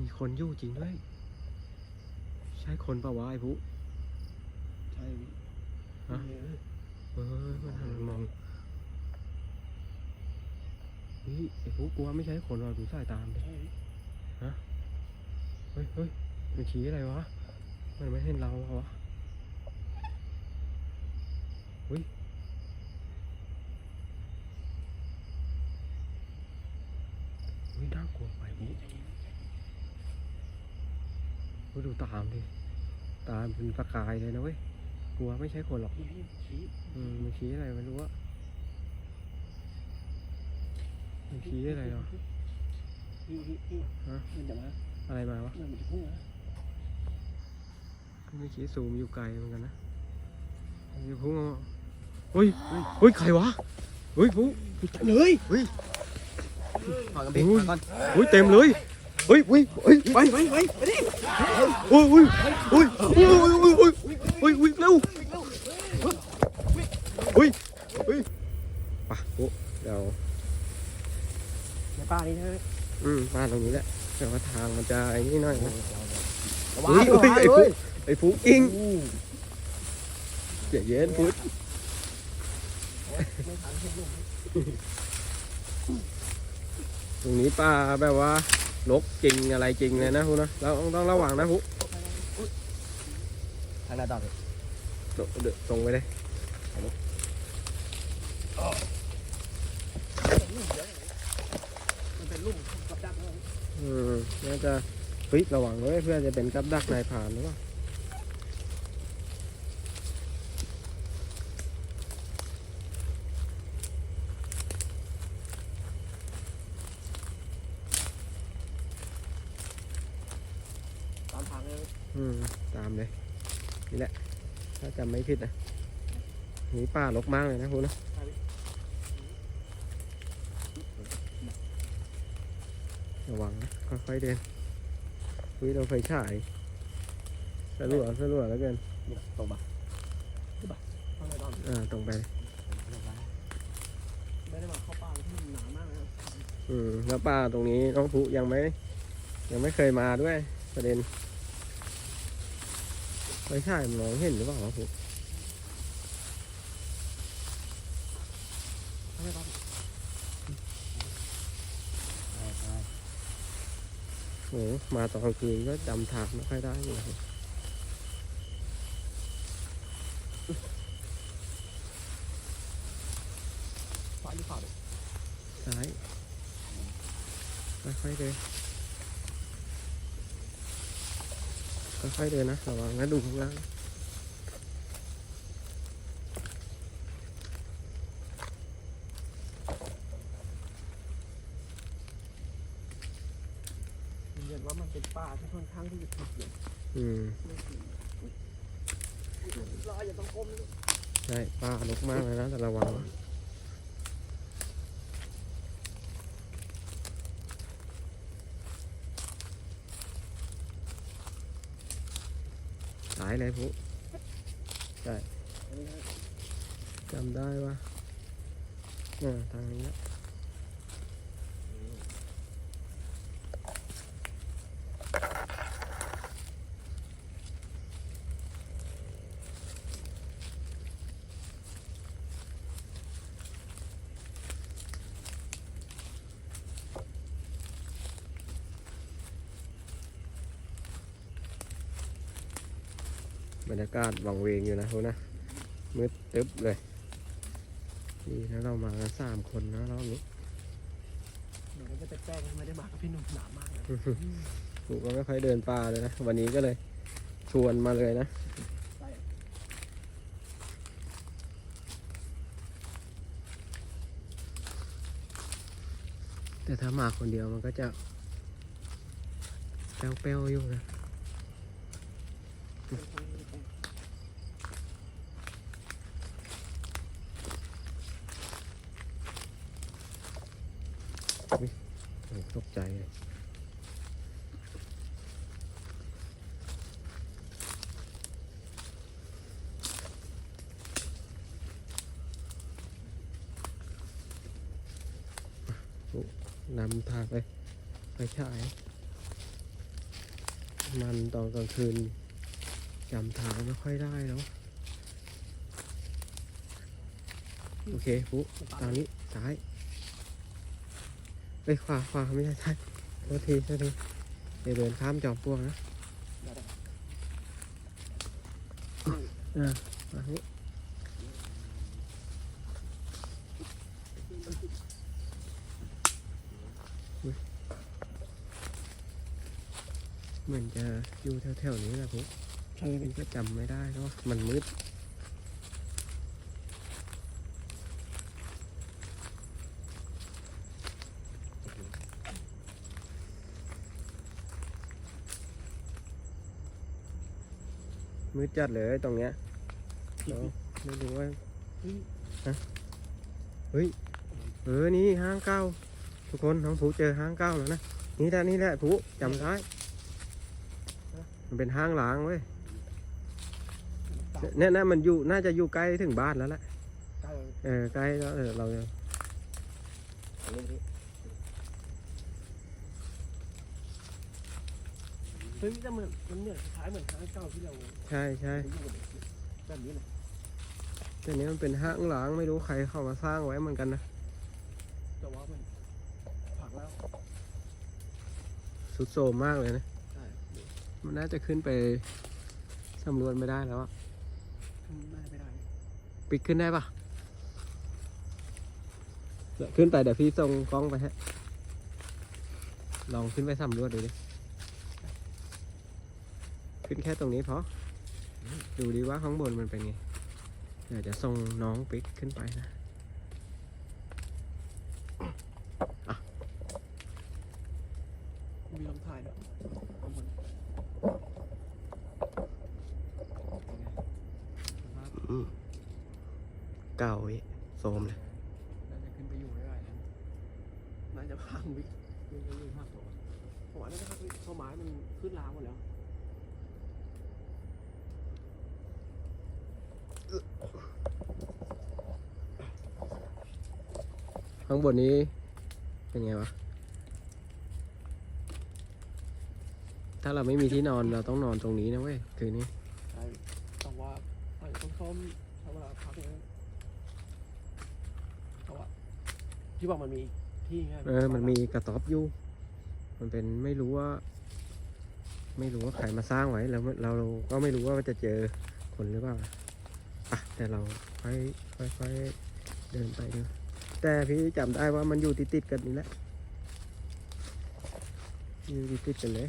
มีคนอยู่จริงด้วย ใช่คนเปล่าวะไอ้ผู้ใช่พี่ฮะเออมันหันมามองเฮ้ยไอ้ผู้กลัวไม่ใช่คนเราดูสายตามดิใช่พี่เฮ้ยเฮ้ยมันชี้อะไรวะ มันไม่เห็นเราเหรอวะเฮ้ยเฮ้ยน่ากลัวไปนี่เฮ้ย ดูตามดิ ตามเป็นประกายเลยนะเว้ย กลัวไม่ใช่คนหรอกนี่พี่ชี้อืมมันชี้อะไรไม่รู้อะมันชี้อะไรเหรอพี่พี่พี่ฮะมันจะมา อะไรมาวะมันจะพุ่งนะเมื่อกี้ซูมอยู่ไกลเหมือนกันนะมันจะพุ่งออกมาเฮ้ย เฮ้ย ใครวะ เฮ้ยพุ่งเลยเฮ้ยถอยกันพี่โอ้ยถอยก่อนเฮ้ย เต็มเลย เฮ้ยเฮ้ยเฮ้ยไปไปไปไปดิโอ้ยโอ้ยโอ้ยโอ้ยโอ้ยโอ้ยโอ้ยโอ้ยวิ่งเร็วเฮ้ยเฮ้ยไปะโอ้เดี๋ยวในป่านี่ใช่ไหมอืมมาตรงนี้แหละแต่ว่าทางมันจะไอ้นี่หน่อยนะระวังเฮ้ยระวังเฮ้ยไอ้ฟุยไอ้ฟุกอิงเดี๋ยเย็นพุทธไม่ทันเห็นลุงตรงนี้ป่าแบบว่า ลกจริงอะไรจริงเลยนะพุทธนะเราต้องต้องระวังนะพุทธทางไหนต่อพี่ตรงเดินตรงไปเลยมันเป็นลุงกับดักเลยอืมน่าจะเฮ้ยระวังเลยเพื่อจะเป็นกับดักนายผ่านหรือเปล่า ตามทางเลย อืมตามเลยนี่แหละ ถ้าจำไม่ผิดนะนี่ป่ารกมากเลยนะพุทธนะระวังนะค่อยๆเดินคุยเราไฟฉายสลัวสลัวแล้วกันนี่ตรงปะทางไหนต่ออ่าตรงไปเลยไม่ได้มาเข้าป่าที่หนามากเลยอืมแล้วป่าตรงนี้น้องผู้ยังไม่ยังไม่เคยมาด้วยประเด็น ไฟฉายมันมองเห็นหรือเปล่าวะพี่โอ้มาตอนกลางคืนก็จำทางไม่ค่อยได้เลยู่ครับ ซ้ายหรือขวาดิ ซ้ายค่อยๆเดินค่ อยๆเดินนะระวังนะดูข้างล่างยืนยันว่ามันเป็นป่าที่ค่อนข้างที่จะเสี่ยงอืมรออย่าต้องก้มนะใช่ป่าลกมากเลยนะแต่ระวังนะซ้าย เลยผู้อันนี้นะจำได้ว่าอ่าทางนี้นะ บรรยากาศวังเวงอยู่นะทุกนะมืดตึ๊บเลย นี่นะเรามากันสามคนนะรอบนี้เดี๋ยวมันจะแป้งๆไม่ได้มากับพี่หนุ่มหนามากเลยกูก็ไม่ค่อยเดินป่าเลยนะ วันนี้ก็เลยชวนมาเลยนะแต่ถ้ามาคนเดียวมันก็จะแป้วๆอยู่นะ โอ้ ตกใจนำทางไปไปฉาย มันตอนกลางคืนจำทางไม่ค่อยได้แล้วโอเคปุ๊ทางนี้ ซ้าย เอ้ยขวาขวาไม่ใช่ซ้ายโทษทีโทษทีเดี๋ยวเดินข้ามจอมปลวกนะได้ได้อ่ามาทางนี้อุ๊ยเหมือนจะอยู่แถวๆนี้นะปุ๊ใช่พี่ก็จำไม่ได้เพราะว่ามันมืด จัดเลยตรงเนี้ยเราไม่รู้ว่าเฮ้ย เออ นี่ห้างเก้า ทุกคนน้องผูเจอห้างเก้าแล้วนะ นี่แหละนี่แหละผูจำได้ มันเป็นห้างล้างเว้ยเนี่ยนะมันอยู่ น่าจะอยู่ใกล้ถึงบ้านแล้วแหละใกล้เออ ใกล้แล้วเออเราจะ ฮ้ยแต่เหมือนมันเนี่ยคล้ายเหมือนคล้ายเก้าที่เราใช่ใช่ไปอยู่แบบนี้เลยแต่เนี้ยมันเป็นห้างล้างไม่รู้ใครเข้ามาสร้างไว้เหมือนกันนะแต่ว่ามันผักแล้วสุดโทรมมากเลยนะใช่มันน่าจะขึ้นไปสำรวจไม่ได้แล้วอะขึ้นได้ไม่ได้ปิดขึ้นได้ปะเดี๋ยวขึ้นไปเดี๋ยวพี่ส่งกล้องไปฮะลองขึ้นไปสำรวจดูดิ ขึ้นแค่ตรงนี้พอดูดีว่าข้างบนมันเป็นไงเดี๋ยวจะส่งน้องปิ๊กขึ้นไปนะมีลำถ่ายด้วยข้างบนเก่าอีกโซมเลยน่าจะขึ้นไปอยู่ได้แล้วน่าจะพังวิขึ้นไปอยู่พักตัวผมว่าน่าจะพักวิเพราะไม้มันขึ้นล้าวหมดแล้ว ข้างบนนี้เป็นไงวะ ถ้าเราไม่มีที่นอนเราต้องนอนตรงนี้นะเว้ย คืนนี้ใช่แต่ว่าไอ้ต้นส้มใช้เวลาพักเนี่ยเพราะว่าที่บอกมันมีที่ไงเออ มันมีกระต๊อบอยู่ มันเป็นไม่รู้ว่า ไม่รู้ว่าใครมาสร้างไว้แล้วเราก็ไม่รู้ว่ามันจะเจอคนหรือเปล่า อะแต่เราค่อยค่อยค่อยเดินไปดูแต่พี่จำได้ว่ามันอยู่ติดติดๆกันนี่แหละอยู่ติดติดๆกันเลย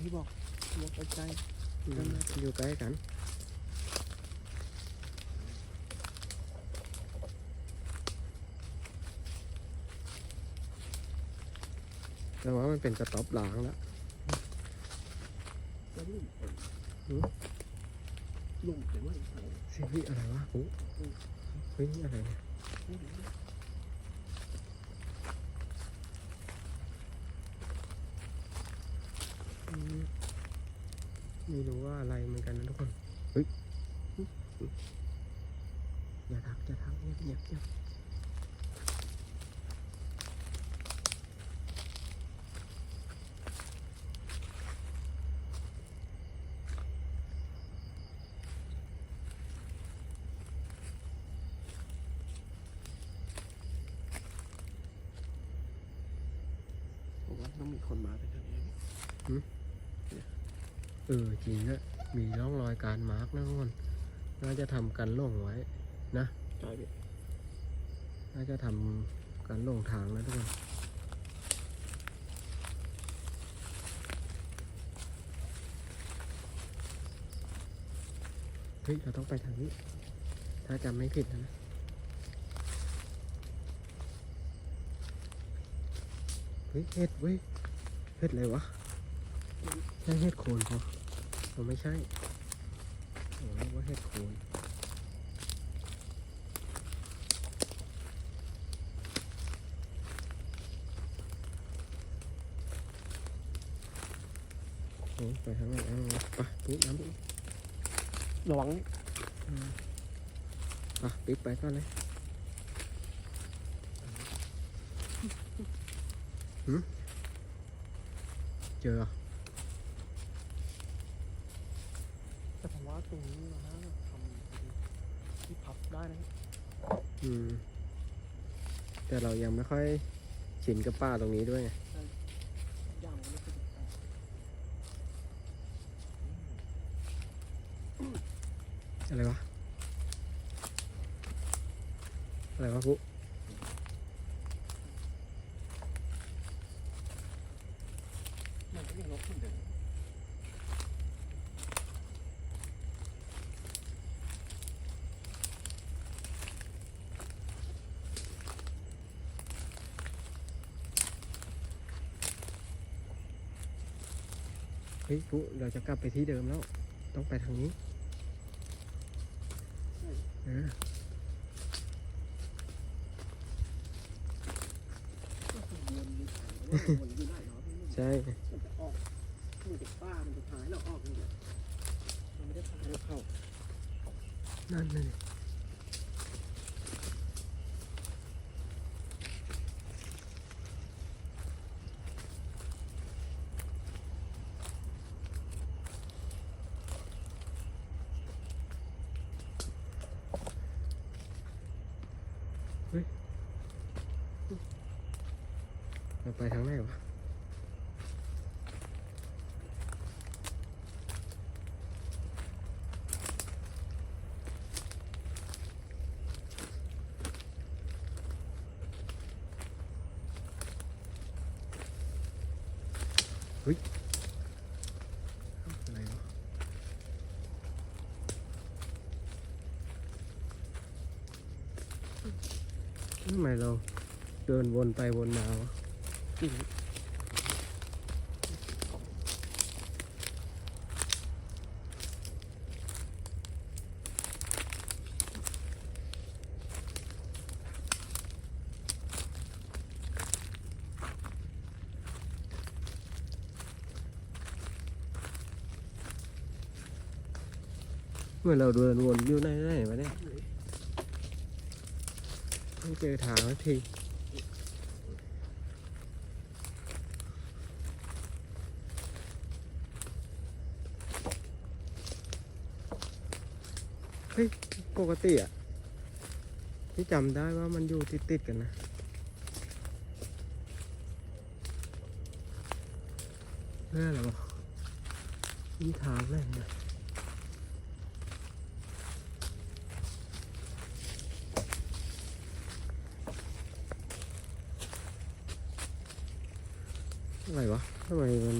ที่บอกว่าใกล้อืมอยู่ใกล้กันแต่ว่ามันเป็นกระต๊อบล้างแล้ว ๆแล้วลุ่มหือลุ่มแต่ว่าเสียอะไรวะโอ้เฮ้ยนี่อะไรเนี่ยไม่รู้ว่าอะไรเหมือนกันนะทุกคน เฮ้ย อย่าทักอย่าทักเงียบเงียบเงียบ ผมว่าต้องมีคนมาแต่แถวนี้เออจริงนะมีร่องรอยการมาร์กนะทุกคนน่าจะทำกันหลงไว้ใช่พี่น่าจะทำการหลงทางนะทุกคนเฮ้ยเราต้องไปทางนี้ ถ้าจำไม่ผิดนะเฮ้ยเห็ดเว้ย เห็ดอะไรวะใช่เห็ดโคนปะเราไม่ใช่โอ้นึกว่าเห็ดโคนโอ้ไปทางไหนเอาไปปุ๊บน้ำปุ๊บระวังอะปิ๊กไปก่อนเลยหืม เจอแต่ผมว่าตรงนี้นน่าจะทำที่พับได้นะอืม แต่เรายังไม่ค่อยชินกับป้าตรงนี้ด้วยไง ฮ้ยปุ๊เราจะกลับไปที่เดิมแล้ว ต้องไปทางนี้เออใช่มันจะออกมันจะป้ามันจะพายเราออกนี่แหละมันไม่ได้พายเราเข้านั่นนั่น เราไปทางไหนวะอะไรวะทำไมเราเดินวนไปวนมาวะ จริงเหมื่อนเราเดินวนอยู่ในไหนวะเนี่ย ไม่เจอทางสักที เฮ้ยปกติอะที่จำได้ว่ามันอยู่ติดติดๆกันนะเพื่ออะไรวะมีทางเลยนะอะไรวะทำไมมัน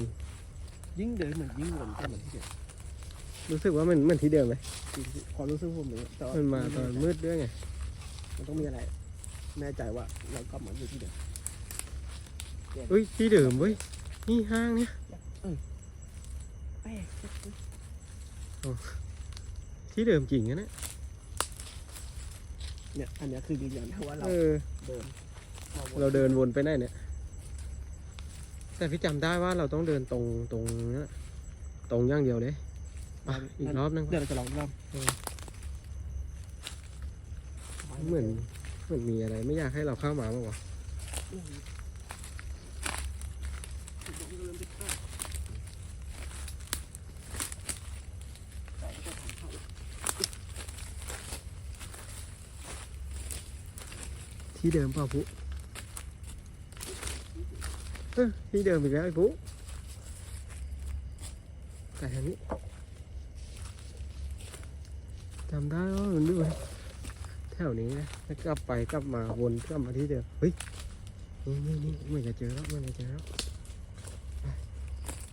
ยิ่งเดินเหมือนยิ่งวนแต่เหมือนที่เดิมรู้สึกว่ามันเหมือนที่เดิมไหมจริงๆ ความรู้สึกผมเลยแต่ว่มันมาตอนมืดด้วยไง มันต้องมีอะไร แน่ใจว่าเรากลับมาอยู่ที่เดิมอุ้ยที่เดิมเว้ย นี่ห้างเนี่ยแป๊กที่เดิมจริงนะเนี่ยเนี่ย อันเนี้ยคือยืนยันนะว่าเราเออเดินมวนเราเดินวนไปไหนเนี่ย แต่พี่จำได้ว่าเราต้องเดินตรงตรงเนี้ยตรงอย่างเดียวเลยไป อีกรอบนึง เดี๋ยวเราจะลองรอบเหมือนเหมือนมีอะไร ไม่อยากให้เราเข้ามาบ้างวะที่เดิมเปล่าปุ๊เออที่เดิมอีกแล้วไอ้ปุ๊แต่ทางนี้ จำได้ว่ามันด้วยแถวนี้นะแล้วกลับไปกลับมาวนกลับมาที่เดิมเฮ้ยนี่นี่นี่เหมือนจะเจอแล้วเหมือนจะเจอแล้วไป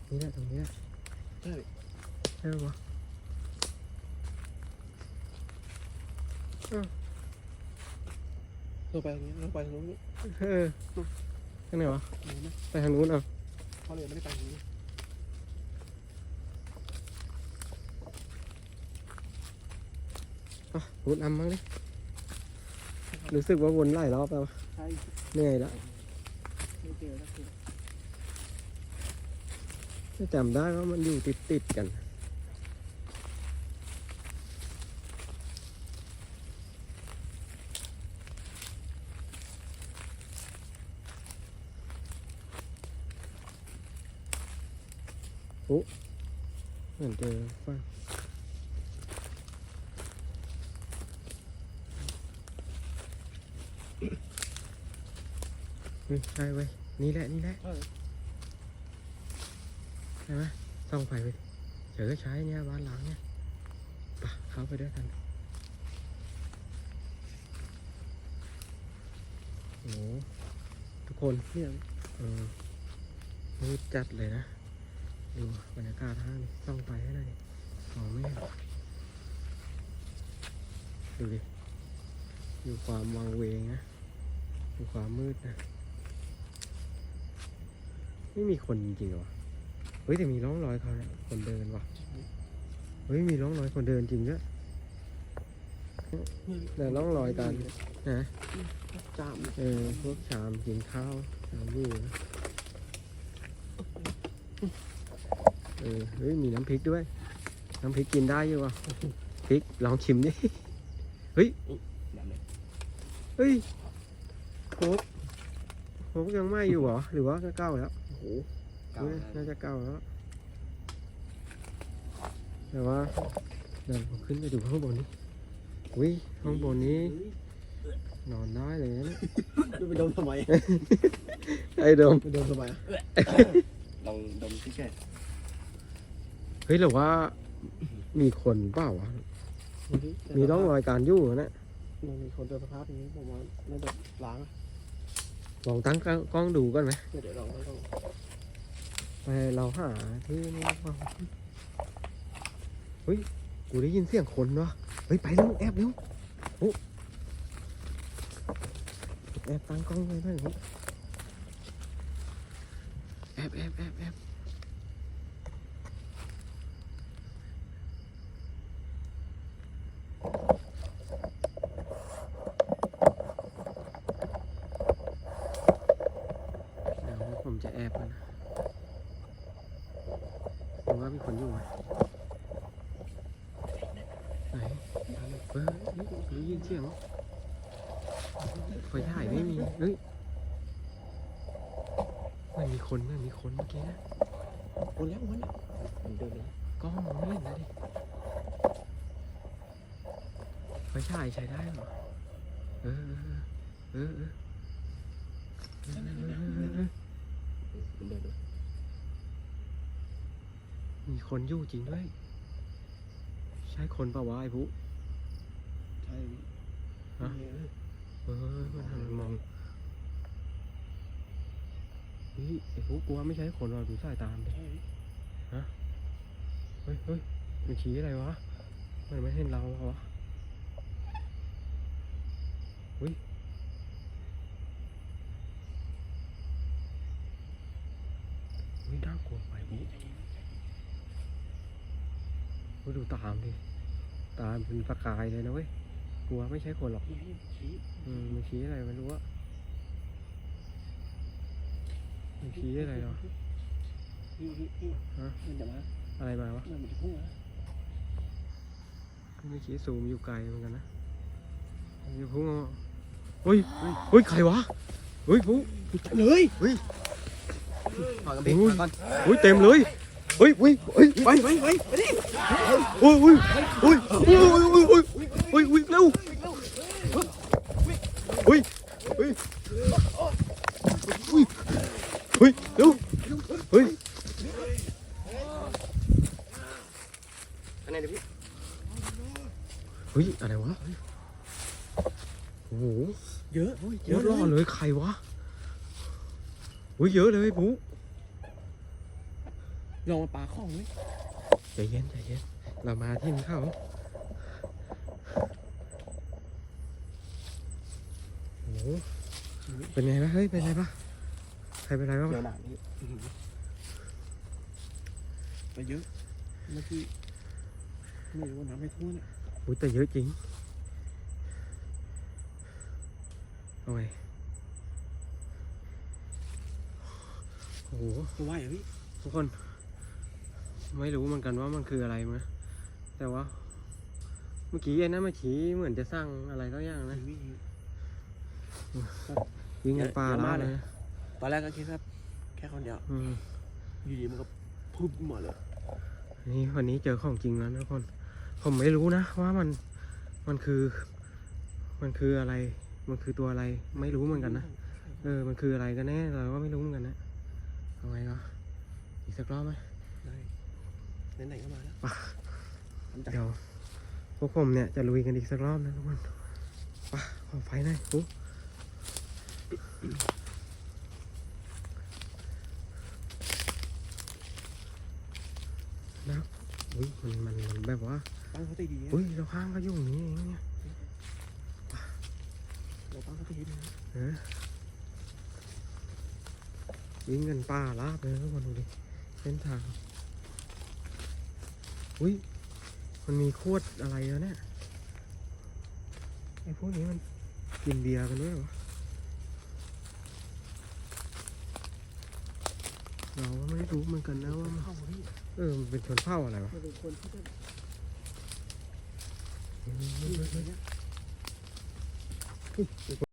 นี่แหละตรงนี้แหละใช่ใช่ปะเราไปตรงนี้เราไปตรงนู้นเออข้างไหนวะนี่นะไปทางนู้นเอาเขาเลยไม่ได้ไปตรงนี้ อะวนอำมั้งดิรู้สึกว่าวนหลายรอบแล้ววะใช่เหนื่อยแล้วไม่เจอแล้วคือจะจำได้ว่ามันอยู่ติดติดๆกัน โอ้เหมือนเจอฟัง ฮ้ยใช่เว้ยนี่แหละนี่แหละใช่ไหมส่องไฟไปดิเจอใช้เนี่ยบ้านหลังเนี่ยไปะเข้าไปด้วยกันโอ้ทุกคนเนี่ยเออมืดจัดเลยนะดูบรรยากาศทางนี้ส่องไฟให้หน่อยดิมองไม่เห็นดูดิอยู่ความวังเวงนะอยู่ความมืดนะ ไม่มีคนจริงๆเหรอวะเฮ้ยแต่มีร่องรอยเขาเนี่ยคนเดินว่ะ เฮ้ยมีร่องรอยคนเดินจริงด้วยแต่ร่องรอยการนะจามเออพวกชามกินข้าวชามอยู่นะเออเฮ้ยมีน้ำพริกด้วย น้ำพริกกินได้อยู่ว่ะพริกลองชิมดิแบบนี้เฮ้ยโคกโคกยังไหม่อยู่เหรอหรือว่าก็เก้าแล้ว โอ้โหเก่าเฮ้ยแล้วน่าจะเก้าแล้ว แต่ว่าเดี๋ยวผมขึ้นไปดูข้างบนนี้อุ้ยข้างบนนี้ นอนได้เลยนะจะไปดมทำไมไอ้โดมไปดมทำไมอะลองดมที่แก่เฮ้ยหรือว่ามีคนเปล่าวะมีร่องรอยการยู่นะมันมีคนเจอสภาพอย่างนี้ผมว่าน่าจะล้างอะ ลองตั้งกล้องดูกันไหมเดี๋ยวลองลองไปเราหาที่นี่เปล่าเฮ้ย กูได้ยินเสียงคนวะเฮ้ย ไปเร็วแอบเร็วโอ้แอบตั้งกล้องไว้หน่อยครับแอบแอบแอบแอบเดี๋ยวผม จะแอบกันนะดูว่ามีคนอยู่ไหมไหนเฮ้ยได้ยินเสียงไฟถ่ายไม่มีเฮ้ยมันมีคนมันมีคนเมื่อกี้นะคนแล้วคนแล้วมันเดินเลยกล้องมองไม่เห็นนะดิไฟฉายใช้ได้เหรอ เออ เออ เออ มันเดินเลย มี คนอยู่จริงด้วย ใช่คนเปล่าวะไอ้ผู้ใช่ฮะเออมันหันมามองเฮ้ยไอ้ผู้กลัวไม่ใช่คนเราดูสายตามดิใช่เฮ้ยเฮ้ยมันชี้อะไรวะ มันไม่เห็นเราเหรอวะเฮ้ยเฮ้ยน่ากลัวไปบุ๊ เฮ้ยดูตามดิ ตามเป็นประกายเลยนะเว้ย กลัวไม่ใช่คนหรอกนี่ชี้อืมมันชี้อะไรไม่รู้อะมันชี้อะไรเหรอนี่นี่นี่ฮะมันจะมาอะไรมาวะมันจะพุ่งนะเมื่อกี้ซูมอยู่ไกลเหมือนกันนะอย่าพุ่งเอาเฮ้ยเฮ้ย ใครวะ เฮ้ยปุ๊เลย เฮ้ยถอยกันพี่อุ้ยก่อนเฮ้ย เต็มเลย อุ้ยอุ้ยอุ้ยไปไปไปไปดิโอ้ยโอ้ยโอ้ยโอ้ยโอ้ยโอ้ยโอ้ยวิ่งเร็วเฮ้ยเฮ้ยเฮ้ยเร็วเฮ้ยอันไหนเดี๋ยวพี่เฮ้ยอะไรวะโอ้โหเยอะเยอะรอดเลยใครวะเฮ้ยเยอะเลยปุ๊ ลองมาปลาข้องเลยใจเย็นใจเย็นเรามาที่นี่เขาโอ้โหเป็นไงบ้างเฮ้ยเป็นไงบ้างใครเป็นไรบ้างเจอหนามนี่ไปเยอะเมื่อกี้ไม่รู้ว่าน้ำไม่ท่วมเนี่ยอุ้ยแต่เยอะจริงเอาไงโอ้โหก็ว่าอย่างพี่ทุกคน ไม่รู้เหมือนกันว่ามันคืออะไรมั้ยแต่ว่า เมื่อกี้ไอ้นั่นมาชี้เหมือนจะสร้างอะไรสักอย่างนะพี่ยิงกันปลาเดี๋ยวแล้มาวเลยนะตอนแรกก็คิดว่าแค่คนเดียวอืมอยู่ดีมันก็พุ่งมาเลยนี่วันนี้เจอของจริงแล้วนะทุกคน ผมไม่รู้นะว่ามันมันคือ มันคืออะไร มันคือตัวอะไร ไม่รู้เหมือนกันนะเออ มันคืออะไรกันแน่เราก็ไม่รู้เหมือนกันนะเอาไงก็อีกสักรอบไหม ได้ไหนๆก็มาแล้วทำใจเดี๋ยวพวกผมเนี่ยจะลุยกันอีกสักรอบนะทุกคนไปขอไฟหน่อยปุ๊นะอุ้ยมันมันมันแบบว่าตั้งสติดีนะอุ้ยเราข้างก็อยู่อย่างนี้เองเนี่ยเราตั้งสติดีนะเออวิ่งกันป่าลาบเลยทุกคนดูดิเส้นทาง อุ้ยมันมีขวดอะไรแล้วเนี่ยไอ้พวกนี้มันกินเบียร์กันด้วยเหรอเราไม่รู้เหมือนกันนะว่ามันเออมันเป็นชนเผ่าอะไรวะมันเป็นคนที่จะเฮ้ย